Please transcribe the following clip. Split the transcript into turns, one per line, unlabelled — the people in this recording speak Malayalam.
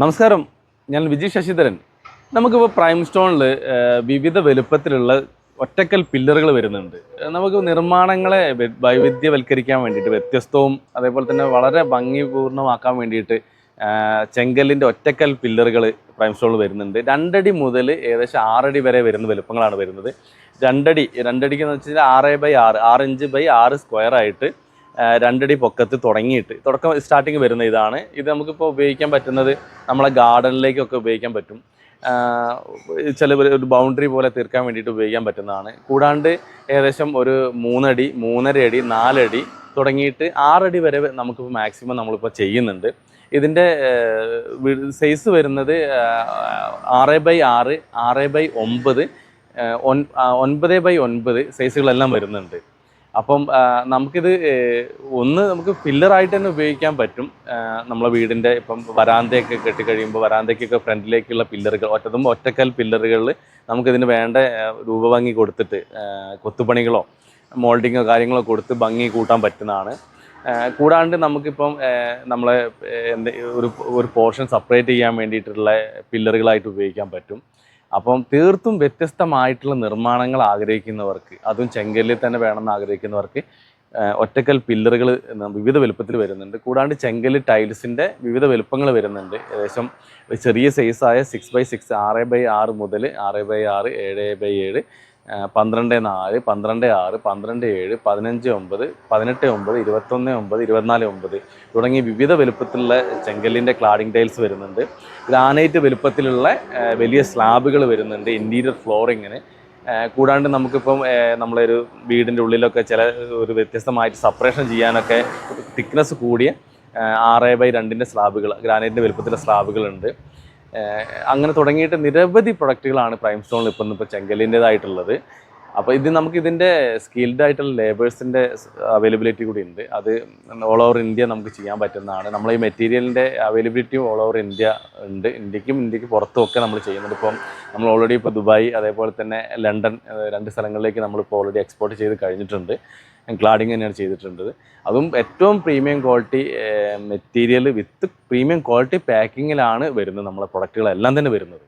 നമസ്കാരം. ഞാൻ വിജി ശശിധരൻ. നമുക്കിപ്പോൾ പ്രൈം സ്റ്റോണിൽ വിവിധ വലുപ്പത്തിലുള്ള ഒറ്റക്കൽ പില്ലറുകൾ വരുന്നുണ്ട്. നമുക്ക് നിർമ്മാണങ്ങളെ വൈവിധ്യവൽക്കരിക്കാൻ വേണ്ടിയിട്ട് വ്യത്യസ്തവും അതേപോലെ തന്നെ വളരെ ഭംഗിപൂർണമാക്കാൻ വേണ്ടിയിട്ട് ചെങ്കലിന്റെ ഒറ്റക്കൽ പില്ലറുകൾ പ്രൈം സ്റ്റോണിൽ വരുന്നുണ്ട്. രണ്ടടി മുതൽ ഏകദേശം ആറടി വരെ വരുന്ന വലുപ്പങ്ങളാണ് വരുന്നത്. രണ്ടടി രണ്ടടിക്ക് എന്ന് വെച്ചാൽ ആറ് ബൈ ആറ് ആറ് ഇഞ്ച് ബൈ ആറ് സ്ക്വയർ ആയിട്ട് രണ്ടടി പൊക്കത്ത് തുടങ്ങിയിട്ട് തുടക്കം സ്റ്റാർട്ടിങ് വരുന്ന ഇതാണ്. ഇത് നമുക്കിപ്പോൾ ഉപയോഗിക്കാൻ പറ്റുന്നത് നമ്മളെ ഗാർഡനിലേക്കൊക്കെ ഉപയോഗിക്കാൻ പറ്റും. ചില ഒരു ബൗണ്ടറി പോലെ തീർക്കാൻ വേണ്ടിയിട്ട് ഉപയോഗിക്കാൻ പറ്റുന്നതാണ്. കൂടാണ്ട് ഏകദേശം ഒരു മൂന്നടി മൂന്നര അടി നാലടി തുടങ്ങിയിട്ട് ആറടി വരെ നമുക്കിപ്പോൾ മാക്സിമം നമ്മളിപ്പോൾ ചെയ്യുന്നുണ്ട്. ഇതിന്റെ സൈസ് വരുന്നത് ആറ് ബൈ ആറ് ആറ് ബൈ ഒമ്പത് ഒൻ- ഒൻപത് ബൈ ഒൻപത് സൈസുകളെല്ലാം വരുന്നുണ്ട്. അപ്പം നമുക്കിത് ഒന്ന് നമുക്ക് ഫില്ലറായിട്ട് തന്നെ ഉപയോഗിക്കാൻ പറ്റും. നമ്മളെ വീടിന്റെ ഇപ്പം വരാന്തയൊക്കെ കെട്ടിക്കഴിയുമ്പോൾ വരാന്തയ്ക്കൊക്കെ ഫ്രണ്ടിലേക്കുള്ള പില്ലറുകൾ ഒറ്റതും ഒറ്റക്കൽ പില്ലറുകളിൽ നമുക്കിതിന് വേണ്ട രൂപഭംഗി കൊടുത്തിട്ട് കൊത്തുപണികളോ മോൾഡിങ്ങോ കാര്യങ്ങളോ കൊടുത്ത് ഭംഗി കൂട്ടാൻ പറ്റുന്നതാണ്. കൂടാണ്ട് നമുക്കിപ്പം നമ്മളെ ഒരു ഒരു പോർഷൻ സെപ്പറേറ്റ് ചെയ്യാൻ വേണ്ടിയിട്ടുള്ള പില്ലറുകളായിട്ട് ഉപയോഗിക്കാൻ പറ്റും. അപ്പം തീർത്തും വ്യത്യസ്തമായിട്ടുള്ള നിർമ്മാണങ്ങൾ ആഗ്രഹിക്കുന്നവർക്ക് അതും ചെങ്കല്ലിൽ തന്നെ വേണമെന്ന് ആഗ്രഹിക്കുന്നവർക്ക് ഒറ്റക്കൽ പില്ലറുകൾ വിവിധ വലുപ്പത്തിൽ വരുന്നുണ്ട്. കൂടാണ്ട് ചെങ്കൽ ടൈൽസിന്റെ വിവിധ വലുപ്പങ്ങൾ വരുന്നുണ്ട്. ഏകദേശം ചെറിയ സൈസായ സിക്സ് ബൈ സിക്സ് ആറ് ബൈ ആറ് മുതൽ ആറ് ബൈ ആറ് ഏഴ് ബൈ ഏഴ് പന്ത്രണ്ട് നാല് പന്ത്രണ്ട് ആറ് പന്ത്രണ്ട് ഏഴ് പതിനഞ്ച് ഒമ്പത് പതിനെട്ട് ഒമ്പത് ഇരുപത്തൊന്ന് ഒമ്പത് ഇരുപത്തിനാല് ഒമ്പത് തുടങ്ങി വിവിധ വലുപ്പത്തിലുള്ള ചെങ്കല്ലിന്റെ ക്ലാഡിംഗ് ടൈൽസ് വരുന്നുണ്ട്. ഗ്രാനൈറ്റ് വലുപ്പത്തിലുള്ള വലിയ സ്ലാബുകൾ വരുന്നുണ്ട് ഇന്റീരിയർ ഫ്ലോറിങ്ങിന് കൂടാണ്ട് നമുക്കിപ്പം നമ്മളൊരു വീടിന്റെ ഉള്ളിലൊക്കെ ചില ഒരു വ്യത്യസ്തമായിട്ട് സപ്പറേഷൻ ചെയ്യാനൊക്കെ തിക്നെസ് കൂടിയ ആറ് ബൈ രണ്ടിന്റെ സ്ലാബുകൾ ഗ്രാനൈറ്റിന്റെ വലുപ്പത്തിലുള്ള സ്ലാബുകളുണ്ട്. അങ്ങനെ തുടങ്ങിയിട്ട് നിരവധി പ്രൊഡക്റ്റുകളാണ് പ്രൈം സ്റ്റോണിൽ ഇപ്പം ഇപ്പോൾ ചെങ്കലിന്റെതായിട്ടുള്ളത് അപ്പോൾ ഇത് നമുക്ക് ഇതിന്റെ സ്കിൽഡ് ആയിട്ടുള്ള ലേബേഴ്സിന്റെ അവൈലബിലിറ്റി കൂടി ഉണ്ട്. അത് ഓൾ ഓവർ ഇന്ത്യ നമുക്ക് ചെയ്യാൻ പറ്റുന്നതാണ്. നമ്മൾ ഈ മെറ്റീരിയലിന്റെ അവൈലബിലിറ്റിയും ഓൾ ഓവർ ഇന്ത്യ ഉണ്ട്. ഇന്ത്യക്കും ഇന്ത്യയ്ക്ക് പുറത്തും ഒക്കെ നമ്മൾ ചെയ്യുന്നുണ്ട്. ഇപ്പം നമ്മൾ ഓൾറെഡി ഇപ്പോൾ ദുബായ് അതേപോലെ തന്നെ ലണ്ടൻ രണ്ട് സ്ഥലങ്ങളിലേക്ക് നമ്മളിപ്പോൾ ഓൾറെഡി എക്സ്പോർട്ട് ചെയ്ത് കഴിഞ്ഞിട്ടുണ്ട്. ക്ലാഡിങ് തന്നെയാണ് ചെയ്തിട്ടുള്ളത്. അതും ഏറ്റവും premium quality material with premium quality പാക്കിങ്ങിലാണ് വരുന്നത് നമ്മളെ പ്രൊഡക്റ്റുകളെല്ലാം തന്നെ വരുന്നത്.